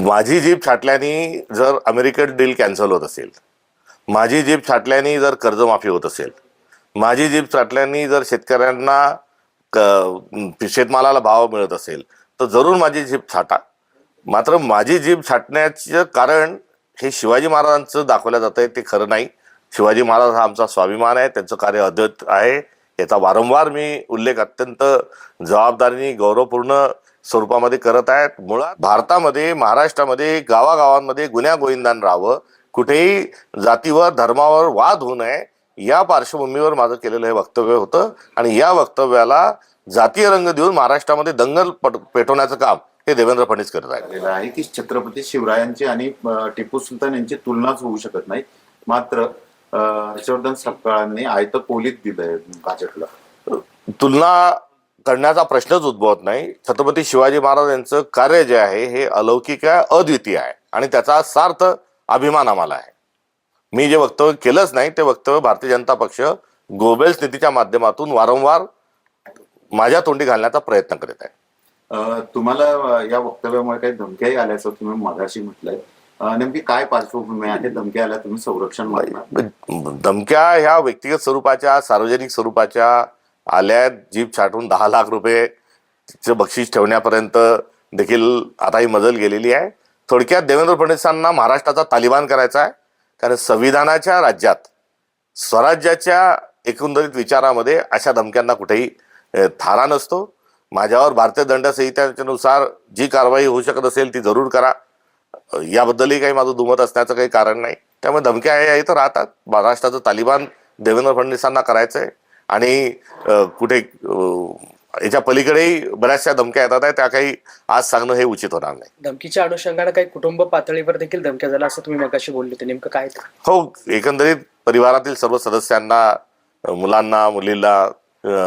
माझी जीप छाटल्याने जर American deal cancel होत असेल माझी जीप छाटल्याने जर कर्जमाफी होत असेल माझी जीप छाटल्याने जर शेतकऱ्यांना क शेतमालाला भाव मिळत असेल तर जरूर माझी जीप छाटा. मात्र माझी जीप छाटण्याचं कारण हे शिवाजी महाराजांचं दाखवलं जात आहे ते खरं नाही. शिवाजी महाराज हा आमचा स्वाभिमान आहे त्यांचं कार्य अद्वैत आहे. याचा वारंवार मी उल्लेख अत्यंत जबाबदारीने गौरवपूर्ण स्वरूपामध्ये करत आहेत. मुळात भारतामध्ये महाराष्ट्रामध्ये गावागावांमध्ये गुन्ह्या गोविंदान राहावं कुठेही जातीवर धर्मावर वाद होऊ नये या पार्श्वभूमीवर माझं केलेलं हे वक्तव्य होतं. आणि या वक्तव्याला जातीय रंग देऊन महाराष्ट्रामध्ये दंगल पट पेटवण्याचं काम हे देवेंद्र फडणवीस करत आहेत. आहे की छत्रपती शिवरायांची आणि टिपू सुलतान यांची तुलनाच होऊ शकत नाही. मात्र हर्षवर्धन सपकाळांनी आयतं कोलीत दिलंय भाजपला. तुलना करण्याचा प्रश्नच उद्भवत नाही. छत्रपती शिवाजी महाराज यांचं कार्य जे आहे हे अलौकिक आहे अद्वितीय आहे. आणि त्याचा सार्थ अभिमान आम्हाला आहे. मी जे वक्तव्य केलंच नाही ते वक्तव्य भारतीय जनता पक्ष गोबेल्स नीतीच्या माध्यमातून वारंवार माझ्या तोंडी घालण्याचा प्रयत्न करीत आहे. तुम्हाला या वक्तव्यामुळे काही धमक्याही आल्याचं तुम्ही मगाशी म्हटलंय. नेमकी काय पार्श्वभूमी आहे? धमक्या आल्या तुम्ही संरक्षण धमक्या ह्या व्यक्तिगत स्वरूपाच्या सार्वजनिक स्वरूपाच्या आल्यात जीप छाटून दहा लाख रुपये बक्षीस ठेवण्यापर्यंत देखील आता ही मजल गेलेली आहे. थोडक्यात देवेंद्र फडणवीसांना महाराष्ट्राचा तालिबान करायचा आहे कारण संविधानाच्या राज्यात स्वराज्याच्या एकंदरीत विचारामध्ये अशा धमक्यांना कुठेही थारा नसतो. माझ्यावर भारतीय दंड जी कारवाई होऊ शकत असेल ती जरूर करा. याबद्दलही काही माझं दुमत असण्याचं काही कारण नाही. त्यामुळे धमक्या या इथं राहतात. महाराष्ट्राचं तालिबान देवेंद्र फडणवीसांना करायचं आहे आणि कुठे याच्या पलीकडेही बऱ्याचशा धमक्या येतात आहे त्या काही आज सांगणं हे उचित होणार नाही. धमकीच्या अनुषंगाने काही कुटुंब पातळीवर देखील धमक्या झाल्या असं तुम्ही मगाशी बोलले होते. नेमकं काय? हो एकंदरीत परिवारातील सर्व सदस्यांना मुलांना मुलीला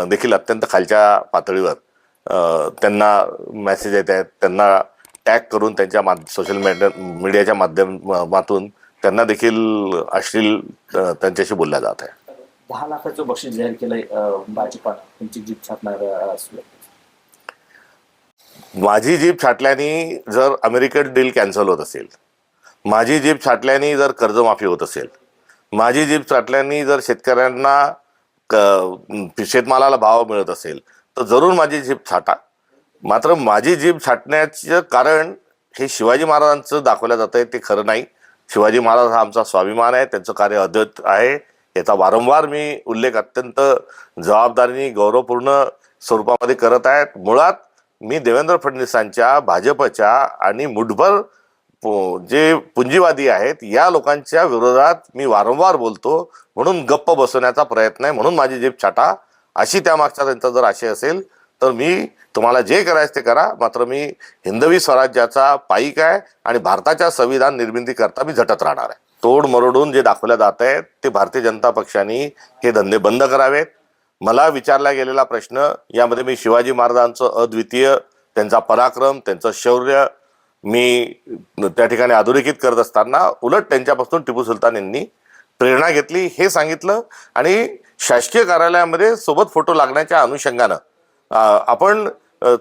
देखील अत्यंत खालच्या पातळीवर त्यांना मेसेज येत आहेत. त्यांना टॅग करून त्यांच्या माध सोशल मीडिया मीडियाच्या माध्यमातून त्यांना देखील अश्लील त्यांच्याशी बोलल्या जात आहे दहा लाखाचं बक्षीस जाहीर केलंय भाजपानं त्यांची जीप छापणार माझी जीप छाटल्याने जर अमेरिकन डील कॅन्सल होत असेल माझी जीप छाटल्याने जर कर्जमाफी होत असेल माझी जीप छाटल्याने जर शेतकऱ्यांना शेतमालाला भाव मिळत असेल तर जरूर माझी जीप छाटा. मात्र माझी जीप छाटण्याचं कारण हे शिवाजी महाराजांचं दाखवलं जात आहे ते खरं नाही. शिवाजी महाराज हा आमचा स्वाभिमान आहे त्यांचं कार्य अद्वैत आहे. याचा वारंवार मी उल्लेख अत्यंत जबाबदारीने गौरवपूर्ण स्वरूपामध्ये करत आहेत. मुळात मी देवेंद्र फडणवीसांच्या भाजपच्या आणि मुठभर पु- जे पुंजीवादी आहेत या लोकांच्या विरोधात मी वारंवार बोलतो. म्हणून गप्प बसवण्याचा प्रयत्न आहे. म्हणून माझी जेब छाटा. अशी त्यामागचा त्यांचा जर आशय असेल तर मी तुम्हाला जे करायचं ते करा. मात्र मी हिंदवी स्वराज्याचा पाईक आहे आणि भारताच्या संविधान निर्मितीकरता मी झटत राहणार आहे. तोड मरोडून जे दाखवल्या जात आहेत ते भारतीय जनता पक्षाने हे धंदे बंद करावेत. मला विचारला गेलेला प्रश्न यामध्ये मी शिवाजी महाराजांचं अद्वितीय त्यांचा पराक्रम त्यांचं शौर्य मी त्या ठिकाणी अधोरेखित करत असताना उलट त्यांच्यापासून टिपू सुलतान यांनी प्रेरणा घेतली हे सांगितलं. आणि शासकीय कार्यालयामध्ये सोबत फोटो लागण्याच्या अनुषंगानं आपण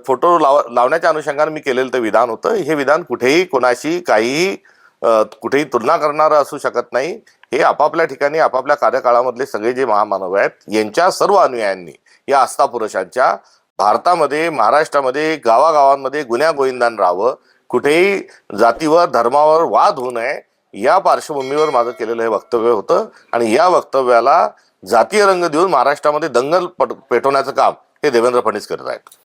फोटो लाव लावण्याच्या अनुषंगानं मी केलेलं ते विधान होतं. हे विधान कुठेही कोणाशी काहीही कुठेही तुलना करणारं असू शकत नाही. हे आपापल्या ठिकाणी आपापल्या कार्यकाळामधले सगळे जे महामानव आहेत यांच्या सर्व अनुयायांनी या आस्था पुरुषांच्या भारतामध्ये महाराष्ट्रामध्ये गावागावांमध्ये गुन्ह्या गोविंदान राहावं. कुठेही जातीवर धर्मावर वाद होऊ नये या पार्श्वभूमीवर माझं केलेलं हे वक्तव्य होतं. आणि या वक्तव्याला जातीय रंग देऊन महाराष्ट्रामध्ये दंगल पट पेटवण्याचं काम हे देवेंद्र फडणवीस करत आहेत.